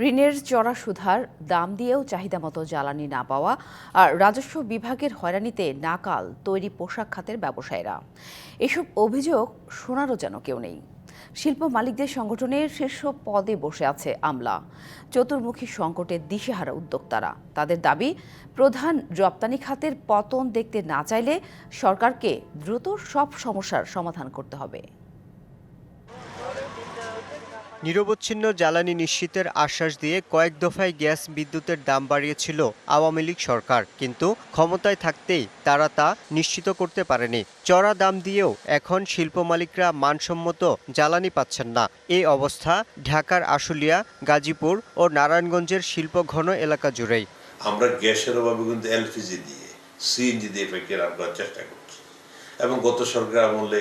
ঋণের চড়া সুধার, দাম দিয়েও চাহিদা মতো জ্বালানি না পাওয়া আর রাজস্ব বিভাগের হয়রানিতে নাকাল তৈরি পোশাক খাতের ব্যবসায়ীরা। এসব অভিযোগ শোনারও যেন কেউ নেই। শিল্প মালিকদের সংগঠনের শীর্ষ পদে বসে আছে আমলা। চতুর্মুখী সংকটের দিশেহারা উদ্যোক্তারা। তাদের দাবি, প্রধান রপ্তানি খাতের পতন দেখতে না চাইলে সরকারকে দ্রুত সব সমস্যার সমাধান করতে হবে। নিরবচ্ছিন্ন জ্বালানি নিশ্চিতের আশ্বাস দিয়ে কয়েক দফায় গ্যাস বিদ্যুতের দাম বাড়িয়েছিল আওয়ামী লীগ সরকার, কিন্তু ক্ষমতায় থাকতেই তারা তা নিশ্চিত করতে পারেনি। চড়া দাম দিয়েও এখন শিল্প মালিকরা মানসম্মত জ্বালানি পাচ্ছেন না। এই অবস্থা ঢাকার আশুলিয়া, গাজীপুর ও নারায়ণগঞ্জের শিল্প ঘন এলাকা জুড়েই। আমরা গ্যাসের অভাবে কিন্তু এলপিজি দিয়ে, সিএনজি দিয়ে চেষ্টা করছি। এবং গত সরকার আমলে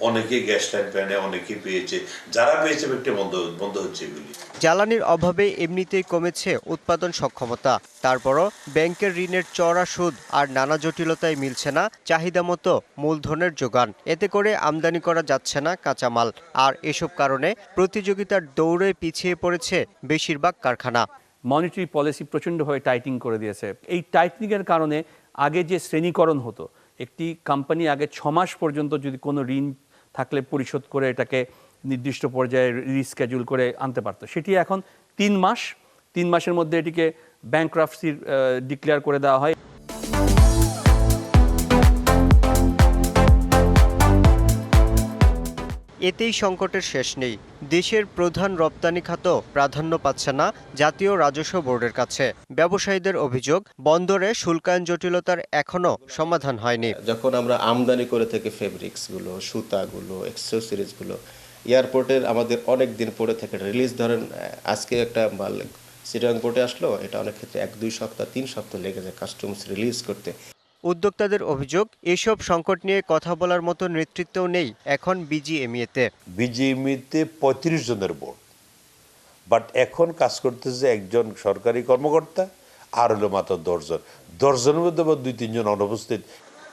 অনেকেই গ্যাস লাইন প্যানে অনেকেই পেয়েছে। যারা পেয়েছে একটা বন্ধ বন্ধ হচ্ছে এগুলি। জ্বালানির অভাবে এমনিতেই কমেছে উৎপাদন সক্ষমতা। তারপরও ব্যাংকের ঋণের চড়া সুদ আর নানা জটিলতায় মিলছে না চাহিদা মতো মূলধনের যোগান। এতে করে আমদানি করা যাচ্ছে না কাঁচামাল। আর এসব কারণে প্রতিযোগিতার দৌড়ে পিছিয়ে পড়েছে বেশিরভাগ কারখানা। মনিটারি পলিসি প্রচণ্ডভাবে টাইটিং করে দিয়েছে। এই টাইটনিংয়ের কারণে আগে যে শ্রেণীকরণ হতো একটি কোম্পানি আগে ছ মাস পর্যন্ত যদি কোনো ঋণ থাকলে পরিশোধ করে এটাকে নির্দিষ্ট পর্যায়ে রিস্কেডিউল করে আনতে পারতো। সেটি এখন তিন মাস, তিন মাসের মধ্যে এটিকে ব্যাংক্রাফসির ডিক্লেয়ার করে দেওয়া হয়। এতেই সংকটের শেষ নেই। দেশের প্রধান রপ্তানি খাত প্রাধান্য পাচ্ছে না জাতীয় রাজস্ব বোর্ডের কাছে। ব্যবসায়ীদের অভিযোগ, বন্দরে শুল্কায়ন জটিলতার এখনও সমাধান হয়নি। যখন আমরা আমদানি করে থাকি ফেব্রিক্সগুলো, সুতাগুলো অ্যাক্সেসরিজগুলো এয়ারপোর্টের আমাদের অনেক দিন পরে থেকে রিলিজ ধরেন আজকে একটা মাল সিটাং পোর্টে আসলো, এটা অনেক ক্ষেত্রে এক, দুই সপ্তাহ, তিন সপ্তাহ লেগে যায় কাস্টমস রিলিজ করতে। উদ্যোক্তাদের অভিযোগ, এসব সংকট নিয়ে কথা বলার মতো নেতৃত্ব নেই এখন বিজিএমইতে বিজিএমইতে পঁয়ত্রিশ জনের বোর্ড বাট এখন কাজ করতেছে একজন সরকারি কর্মকর্তা, আর হলো মাত্র দশজন। দশজনের মধ্যে দুই তিনজন অনুপস্থিত।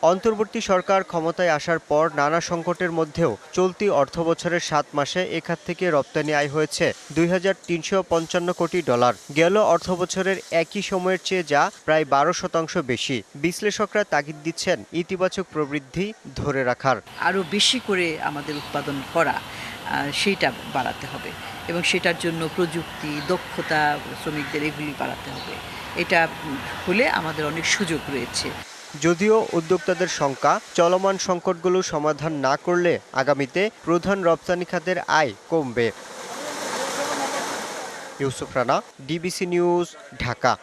অন্তর্বর্তী সরকার ক্ষমতায় আসার পর নানা সংকটের মধ্যেও চলতি অর্থবছরের সাত মাসে এ খাত থেকে রপ্তানি আয় হয়েছে দুই হাজার তিনশো পঞ্চান্ন কোটি ডলার। গেল অর্থবছরের একই সময়ের চেয়ে যা প্রায় বারো শতাংশ বেশি। বিশ্লেষকরা তাগিদ দিচ্ছেন ইতিবাচক প্রবৃদ্ধি ধরে রাখার। আরও বেশি করে আমাদের উৎপাদন করা সেইটা বাড়াতে হবে এবং সেটার জন্য প্রযুক্তি, দক্ষতা শ্রমিকদের এগুলি বাড়াতে হবে। এটা হলে আমাদের অনেক সুযোগ রয়েছে। যদিও উদ্যোক্তাদের শঙ্কা, চলমান সংকটগুলো সমাধান না করলে আগামীতে প্রধান রপ্তানি খাতের আয় কমবে। Yusuf Rana, DBC news, Dhaka.